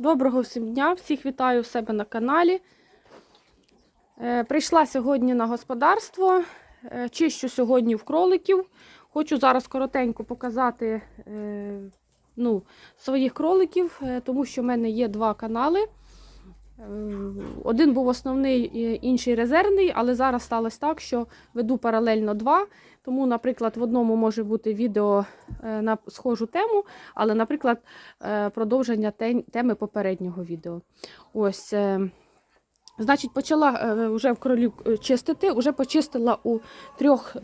Доброго всім дня, всіх вітаю у себе на каналі. Е, Прийшла сьогодні на господарство, е, чищу сьогодні в кроликів. Хочу зараз коротенько показати е, ну, своїх кроликів, тому що в мене є два канали. Один був основний, інший резервний, але зараз сталося так, що веду паралельно два. Тому, наприклад, в одному може бути відео е, на схожу тему, але, наприклад, е, продовження теми попереднього відео. Ось, е, значить, почала вже в кролів чистити, вже почистила у трьох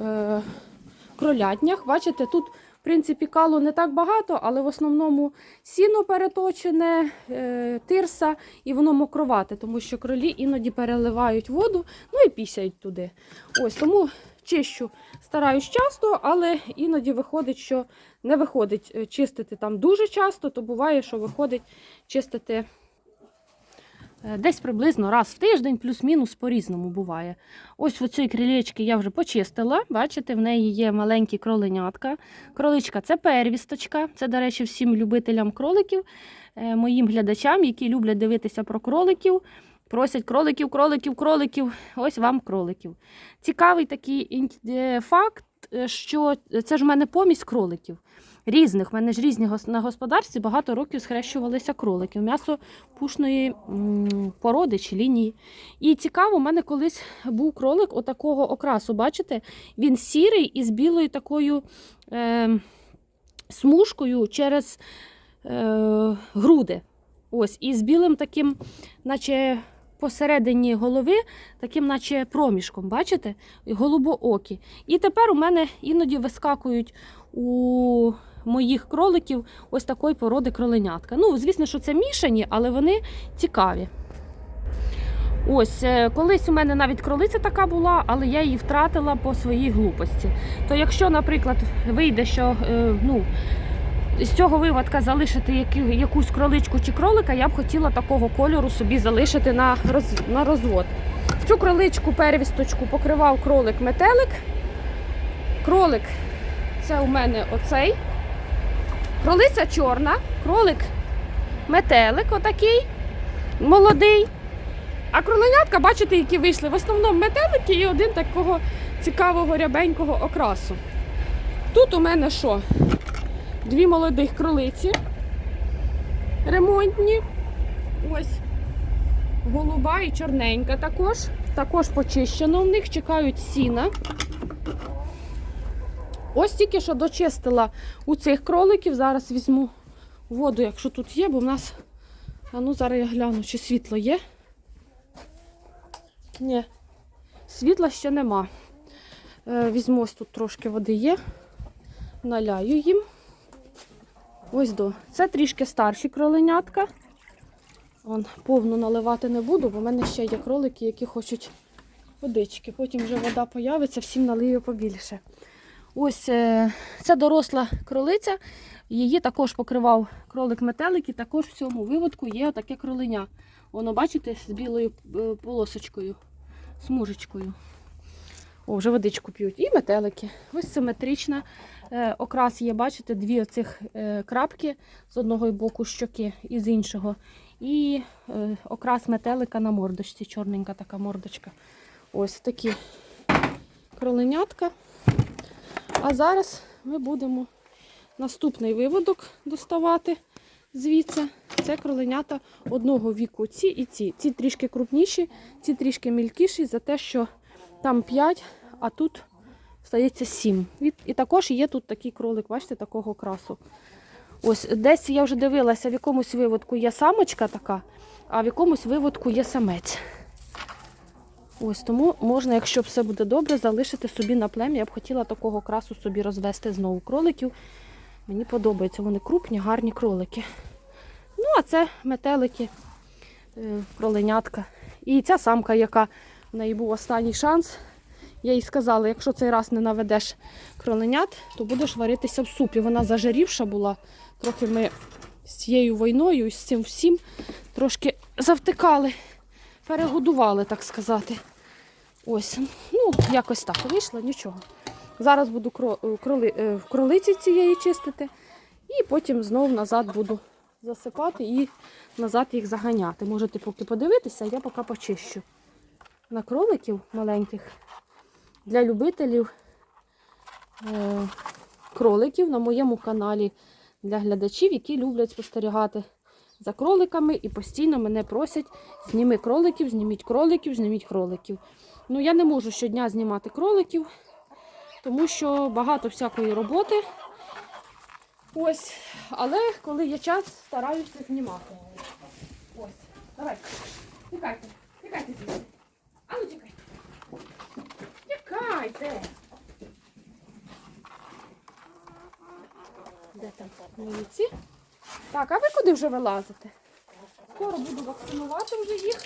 кролятнях. Бачите, тут, принципі, калу не так багато, але в основному сіно переточене, е, тирса, і воно мокровате, тому що кролі іноді переливають воду, ну і пісяють туди. Ось тому чищу, стараюсь часто, але іноді виходить, що не виходить е, чистити там дуже часто, то буває, що виходить чистити десь приблизно раз в тиждень, плюс-мінус по-різному буває. Ось оці крилечки я вже почистила. Бачите, в неї є маленькі кроленятка. Кроличка це первісточка. Це, до речі, всім любителям кроликів, е, моїм глядачам, які люблять дивитися про кроликів. Просять кроликів, кроликів, кроликів. Ось вам кроликів. Цікавий такий е, факт, е, що це ж в мене помість кроликів. Різних, в мене ж різні на господарстві багато років схрещувалися кролики. М'ясо пушної породи чи лінії. І цікаво, у мене колись був кролик отакого окрасу. Бачите? Він сірий і з білою такою е, смужкою через е, груди. Ось, і з білим таким, наче посередині голови, таким, наче проміжком, бачите? Голубоокі. І тепер у мене іноді вискакують у моїх кроликів ось такої породи кроленятка. Ну, звісно, що це мішані, але вони цікаві. Ось, е, колись у мене навіть кролиця така була, але я її втратила по своїй глупості. То якщо, наприклад, вийде, що е, ну, з цього виводка залишити яку- якусь кроличку чи кролика, я б хотіла такого кольору собі залишити на, роз, на розвод. Цю кроличку первісточку покривав кролик-метелик. Кролик це у мене оцей. Кролиця чорна, кролик метелик отакий, молодий. А кроленятка, бачите, які вийшли. В основному метелики і один такого цікавого рябенького окрасу. Тут у мене що? Дві молодих кролиці ремонтні. Ось голуба і чорненька також. Також почищено в них, чекають сіна. Ось тільки що дочистила у цих кроликів. Зараз візьму воду, якщо тут є, бо в нас. А ну зараз я гляну, чи світло є. Ні, світла ще нема. Е, візьму ось тут трошки води є. Наляю їм. Ось до. Це трішки старші кроленятка. Вон, повну наливати не буду, бо в мене ще є кролики, які хочуть водички. Потім вже вода появиться, всім налию побільше. Ось е, це доросла кролиця. Її також покривав кролик-метелик, і також в цьому виводку є таке кроленя. Воно, бачите, з білою е, полосочкою, смужечкою. О, вже водичку п'ють. І метелики. Ось симетрична. Е, окрас є, бачите, дві оцих е, крапки з одного боку щоки і з іншого. І е, окрас метелика на мордочці, чорненька така мордочка. Ось такі кроленятка. А зараз ми будемо наступний виводок доставати звідси. Це кроленята одного віку. Ці і ці. Ці трішки крупніші, ці трішки мілкіші за те, що там 5, а тут стається 7. І також є тут такий кролик, бачите, такого красу. Ось десь я вже дивилася, в якомусь виводку є самочка така, а в якомусь виводку є самець. Ось тому можна, якщо все буде добре, залишити собі на плем'я. Я б хотіла такого красу собі розвести знову кроликів. Мені подобається, вони крупні, гарні кролики. Ну, а це метелики, е, кроленятка. І ця самка, яка в неї був останній шанс. Я їй сказала, якщо цей раз не наведеш кроленят, то будеш варитися в супі. Вона зажарівша була. Трохи ми з цією війною з цим всім трошки завтикали, перегодували, так сказати. Ось, ну, якось так вийшло, нічого. Зараз буду кроли, е, кролиці цієї чистити, і потім знову назад буду засипати і назад їх заганяти. Можете поки подивитися, я поки почищу. На кроликів маленьких для любителів е, кроликів на моєму каналі для глядачів, які люблять спостерігати за кроликами і постійно мене просять зніми кроликів, зніміть кроликів, зніміть кроликів. Ну, я не можу щодня знімати кроликів, тому що багато всякої роботи. Ось, але коли є час, стараюся знімати. Ось, давай. Тікайте, тікайте звідси. Тікайте. Де там молодці? Так, а ви куди вже вилазите? Скоро буду вакцинувати вже їх.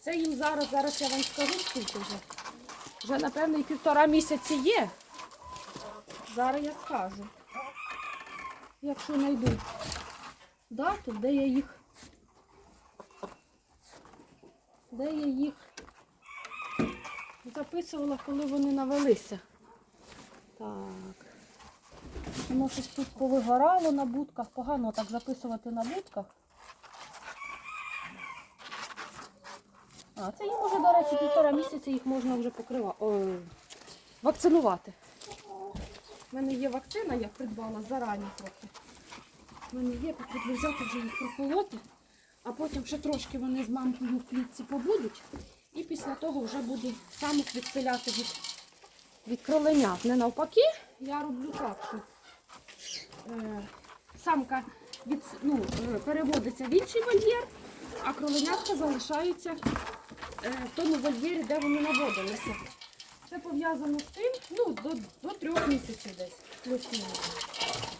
Це їм зараз, зараз я вам скажу, скільки вже. Вже, напевно, і півтора місяці є. Зараз я скажу. Якщо знайду дату, де я їх. Де я їх записувала, коли вони навелися. Так. Воно щось тут повигорало на будках. Погано так записувати на будках. А, це їм уже, до речі, півтора місяця їх можна вже покривати. Вакцинувати. У мене є вакцина, я придбала зарані трохи. У мене є, потрібно взяти вже їх проколоти, а потім ще трошки вони з мамкою в клітці побудуть. І після того вже буду самих відселяти від, від кроленят. Не навпаки, я роблю так, що е, самка від, ну, е, переводиться в інший вольєр, а кроленятка залишаються е, в тому вольєрі, де вони наводилися. Це пов'язано з тим, ну, до, до трьох місяців десь.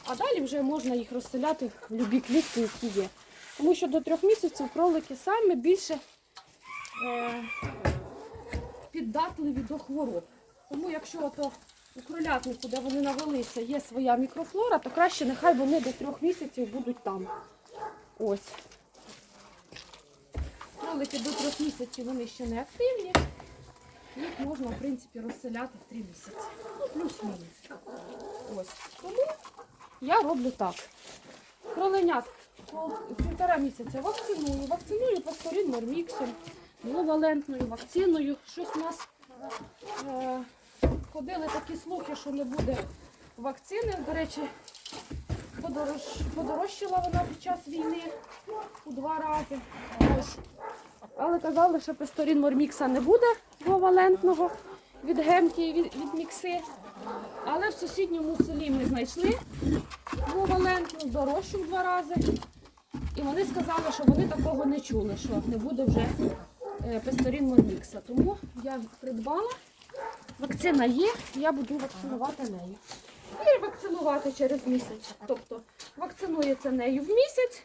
А далі вже можна їх розселяти в любі клітки, які є. Тому що до трьох місяців кролики саме більше піддатливі до хвороб. Тому якщо ото у кролятнику, де вони навелися, є своя мікрофлора, то краще нехай вони до трьох місяців будуть там. Ось. Кролики до трьох місяців вони ще не активні. Їх можна, в принципі, розселяти в три місяці. Ну, плюс-мінус. Ось. Тому я роблю так. Кроленят півтора місяця вакциную. Вакциную пасторін норміксом, двовалентною вакциною. Щось у нас е, ходили такі слухи, що не буде вакцини. До речі, подорож, подорожчала вона під час війни у два рази. Ось. Але казали, що песторін Мормікса не буде двовалентного від гемки, від, від мікси. Але в сусідньому селі ми знайшли двовалентну, дорожчу в два рази. І вони сказали, що вони такого не чули, що не буде вже песторін Мормікса. Тому я придбала. Вакцина є, я буду вакцинувати нею. І ревакцинувати через місяць. Тобто вакцинується нею в місяць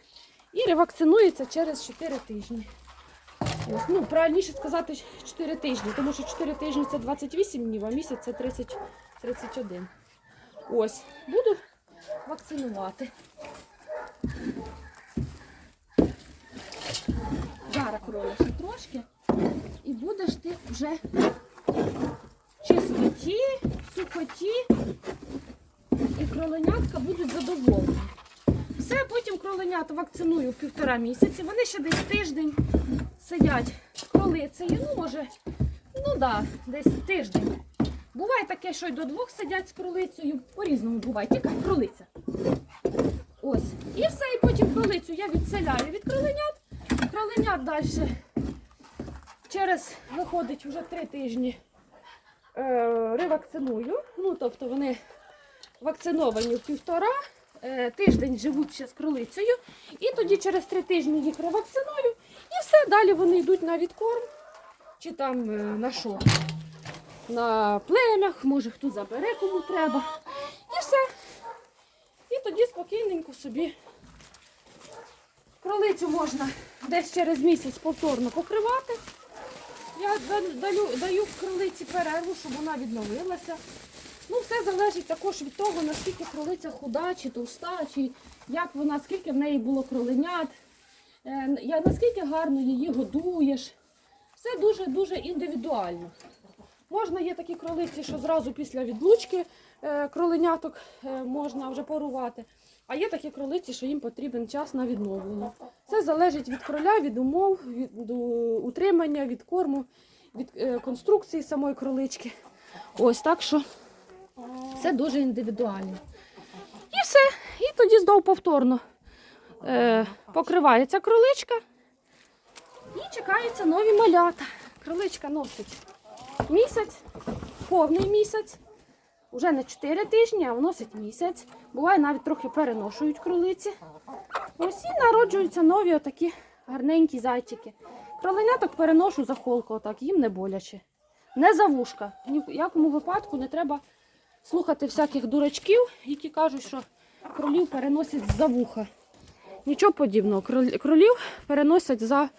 і ревакцинується через 4 тижні. Ось, ну, правильніше сказати 4 тижні, тому що 4 тижні це 28 днів, а місяць це 30, 31. Ось, буду вакцинувати. Зараз кролиш трошки. І будеш ти вже в чистоті, сухоті, і кроленятка будуть задоволені. Все, потім кроленят вакциную в півтора місяці. Вони ще десь тиждень сидять кролицею. Ну, може, ну да, десь тиждень. Буває таке, що й до двох сидять з кролицею. По-різному буває. Тікай, кролиця. Ось. І все, і потім кролицю я відселяю від кроленят. Кроленят далі через виходить вже три тижні е, ревакциную. Ну, тобто вони вакциновані в півтора. е, Тиждень живуть ще з кролицею, і тоді через три тижні їх ревакциную, і все, далі вони йдуть на відкорм, чи там е, на що? На плем'ях, може хто забере, кому треба. І все. І тоді спокійненько собі кролицю можна десь через місяць повторно покривати. Я даю, даю кролиці перерву, щоб вона відновилася. Ну, все залежить також від того, наскільки кролиця худа чи товста, чи як вона, скільки в неї було кроленят, е, наскільки гарно її годуєш. Все дуже-дуже індивідуально. Можна є такі кролиці, що зразу після відлучки е, кроленяток е, можна вже порувати. А є такі кролиці, що їм потрібен час на відновлення. Це залежить від кроля, від умов, від утримання, від корму, від е, конструкції самої кролички. Ось так що це дуже індивідуально. І все. І тоді знову повторно е, покривається кроличка і чекаються нові малята. Кроличка носить місяць, повний місяць. Уже не 4 тижні, а вносить місяць. Буває, навіть трохи переношують кролиці. Ось і народжуються нові отакі гарненькі зайчики. Кроленяток переношу за холку, отак, їм не боляче. Не за вушка. Ні в якому випадку не треба слухати всяких дурачків, які кажуть, що кролів переносять за вуха. Нічого подібного. Кролів переносять за.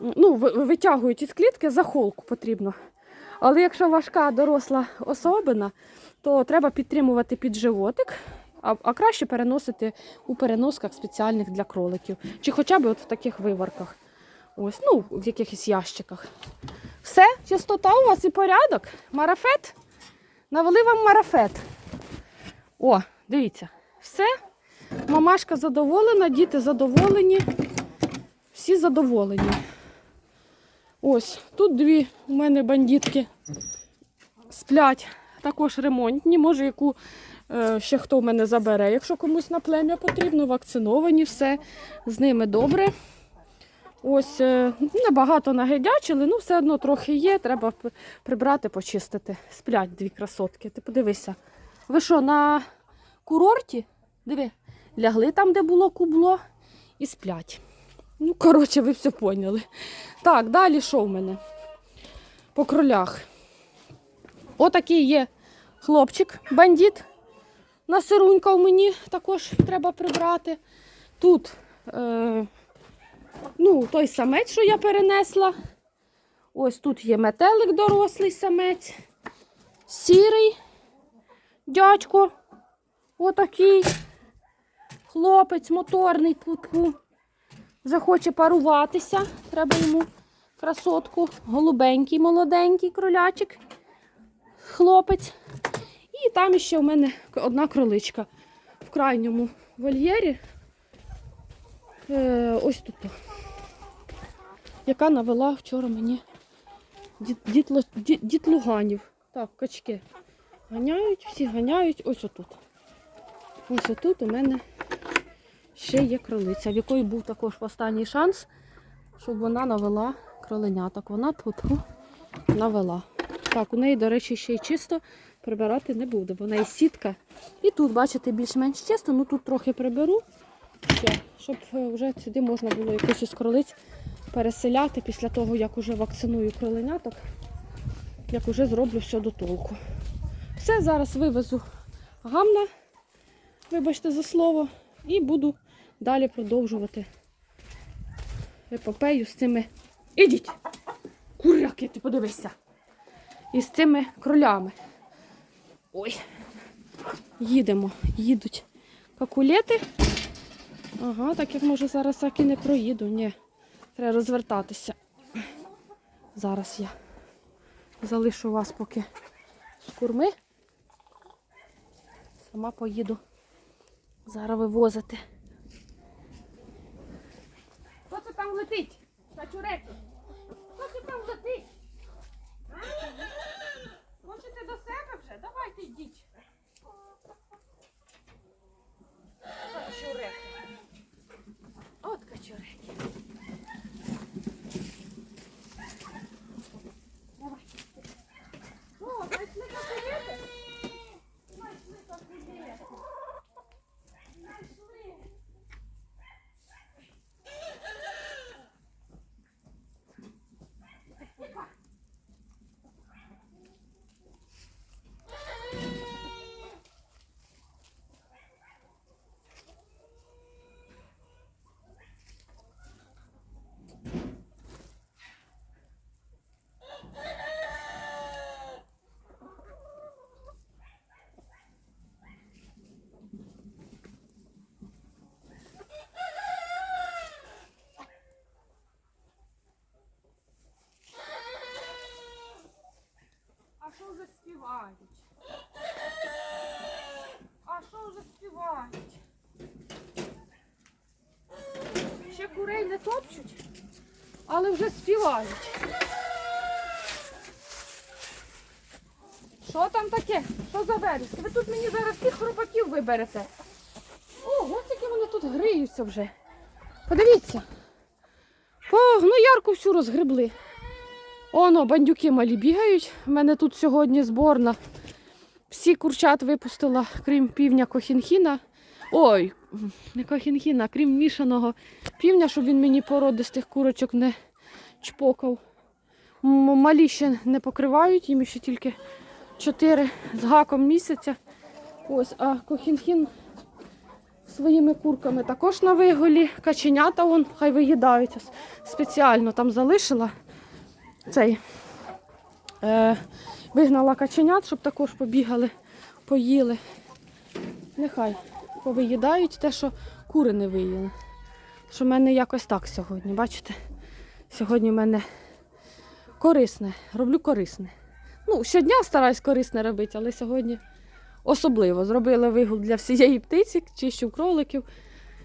Ну, витягують із клітки за холку потрібно. Але якщо важка доросла особина, то треба підтримувати під животик, а, а краще переносити у переносках спеціальних для кроликів. Чи хоча б от в таких виварках. Ось, ну, в якихось ящиках. Все, чистота у вас і порядок. Марафет. Навели вам марафет. О, дивіться, все. Мамашка задоволена, діти задоволені. Всі задоволені. Ось, тут дві у мене бандитки сплять, також ремонтні, може, яку е, ще хто в мене забере. Якщо комусь на плем'я потрібно, вакциновані, все з ними добре. Ось, е, небагато нагидячили, ну все одно трохи є, треба прибрати, почистити. Сплять дві красотки. Ти подивися. Ви що, на курорті? Диви, лягли там, де було кубло, і сплять. Ну, коротше, ви все поняли. Так, далі що в мене? По кролях. Отакий є хлопчик, бандит. Насирунька в мені також треба прибрати. Тут е, ну, той самець, що я перенесла. Ось тут є метелик дорослий самець. Сірий дядько. Отакий. Хлопець моторний тут. Вже хоче паруватися. Треба йому красотку. Голубенький, молоденький кролячик. Хлопець. І там ще в мене одна кроличка в крайньому вольєрі. Е, ось тут. Яка навела вчора мені дітлуганів. Так, качки. Ганяють, всі ганяють. Ось отут. Ось отут у мене ще є кролиця, в якої був також останній шанс, щоб вона навела кроленяток. Вона тут навела. Так, у неї, до речі, ще й чисто прибирати не буде, бо в неї сітка. І тут, бачите, більш-менш чисто, ну тут трохи приберу, ще, щоб е, вже сюди можна було якусь із кролиць переселяти після того, як уже вакциную кроленяток, як уже зроблю все до толку. Все, зараз вивезу гамна, вибачте за слово, і буду далі продовжувати епопею з цими. Ідіть! Куряки, ти подивися! І з цими кролями. Ой, їдемо, їдуть какулети. Ага, так як може зараз так і не проїду. Ні, треба розвертатися. Зараз я залишу вас поки з курми. Сама поїду зараз вивозити. Хто це там летить? Качуреки? Хто це там летить? А? Хочете до себе вже? Давайте йдіть. Качуреки. От качуреки. Давай. О, знайшли качуреки? Знайшли качуреки. Знайшли. А що заспівають? курей не топчуть, але вже співають. Що там таке? Що за вереск? Ви тут мені зараз всіх хробаків виберете. О, ось які вони тут гриються вже. Подивіться. По гноярку всю розгребли. Оно, бандюки малі бігають. У мене тут сьогодні зборна. Всі курчат випустила, крім півня кохінхіна. Ой, не кохінхіна, крім мішаного півня, щоб він мені породистих курочок не чпокав. Малі ще не покривають, їм ще тільки 4 з гаком місяця. Ось, а кохінхін своїми курками також на виголі. Каченята вон, хай виїдаються. Спеціально там залишила цей. Е, вигнала каченят, щоб також побігали, поїли. Нехай повиїдають те, що кури не виїли. Що в мене якось так сьогодні, бачите? Сьогодні в мене корисне, роблю корисне. Ну, щодня стараюсь корисне робити, але сьогодні особливо. Зробила вигул для всієї птиці, чищу кроликів.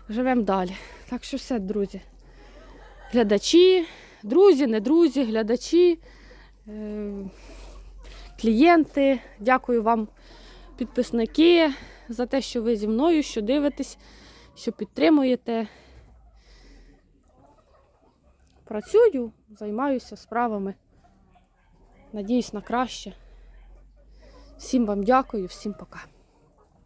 Живемо далі. Так що все, друзі. Глядачі, друзі, не друзі, глядачі, е, клієнти. Дякую вам, підписники, за те, що ви зі мною, що дивитесь, що підтримуєте. Працюю, займаюся справами. Надіюсь на краще. Всім вам дякую, всім пока.